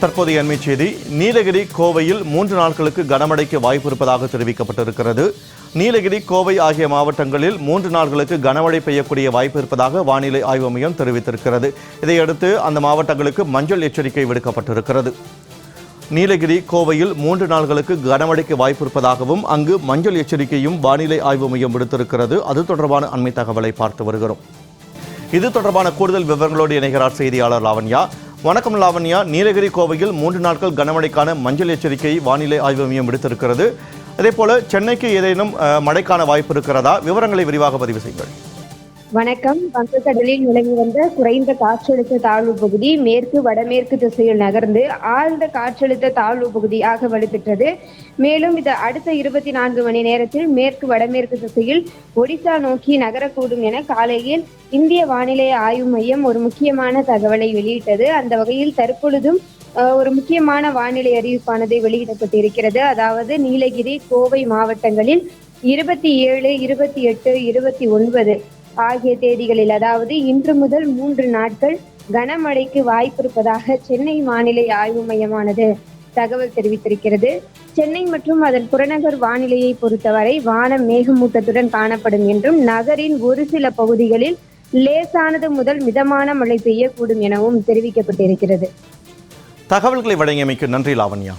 தற்போதைய அண்மை செய்தி நீலகிரி கோவையில் மூன்று நாட்களுக்கு கனமழைக்கு வாய்ப்பு இருப்பதாக தெரிவிக்கப்பட்டிருக்கிறது. நீலகிரி கோவை ஆகிய மாவட்டங்களில் மூன்று நாட்களுக்கு கனமழை பெய்யக்கூடிய வாய்ப்பு இருப்பதாக வானிலை ஆய்வு மையம் தெரிவித்திருக்கிறது. இதையடுத்து அந்த மாவட்டங்களுக்கு மஞ்சள் எச்சரிக்கை விடுக்கப்பட்டிருக்கிறது. நீலகிரி கோவையில் மூன்று நாட்களுக்கு கனமழைக்கு வாய்ப்பு இருப்பதாகவும் அங்கு மஞ்சள் எச்சரிக்கையும் வானிலை ஆய்வு மையம் விடுத்திருக்கிறது. அது தொடர்பான அண்மை தகவலை பார்த்து வருகிறோம். இது தொடர்பான கூடுதல் விவரங்களோடு இணைகிறார் செய்தியாளர் லாவண்யா. வணக்கம் லாவண்யா. நீலகிரி கோவையில் மூன்று நாட்கள் கனமழைக்கான மஞ்சள் எச்சரிக்கை வானிலை ஆய்வு மையம் விடுத்திருக்கிறது. அதே போல சென்னைக்கு ஏதேனும் மழைக்கான வாய்ப்பு இருக்கிறதா? விவரங்களை விரிவாக பதிவு செய்யுங்கள். வணக்கம். வங்கக்கடலில் நிலவி வந்த குறைந்த காற்றழுத்த தாழ்வு பகுதி மேற்கு வடமேற்கு திசையில் நகர்ந்து ஆழ்ந்த காற்றழுத்த தாழ்வு பகுதியாக வலுப்பெற்றது. மேலும் இது அடுத்த இருபத்தி நான்கு மணி நேரத்தில் மேற்கு வடமேற்கு திசையில் ஒடிசா நோக்கி நகரக்கூடும் என காலையில் இந்திய வானிலை ஆய்வு மையம் ஒரு முக்கியமான தகவலை வெளியிட்டது. அந்த வகையில் தற்பொழுதும் ஒரு முக்கியமான வானிலை அறிவிப்பானது வெளியிடப்பட்டிருக்கிறது. அதாவது நீலகிரி கோவை மாவட்டங்களில் இருபத்தி ஏழு இருபத்தி எட்டு இருபத்தி ஒன்பது ஆகிய தேதிகளில் அதாவது இன்று முதல் மூன்று நாட்கள் கனமழைக்கு வாய்ப்பிருப்பதாக சென்னை வானிலை ஆய்வு மையமானது தகவல் தெரிவித்திருக்கிறது. சென்னை மற்றும் அதன் புறநகர் வானிலையை பொறுத்தவரை வானம் மேகமூட்டத்துடன் காணப்படும் என்றும் நகரின் ஒரு சில பகுதிகளில் லேசானது முதல் மிதமான மழை பெய்யக்கூடும் எனவும் தெரிவிக்கப்பட்டிருக்கிறது. தகவல்களை வழங்கியமைக்கு நன்றி லாவண்யா.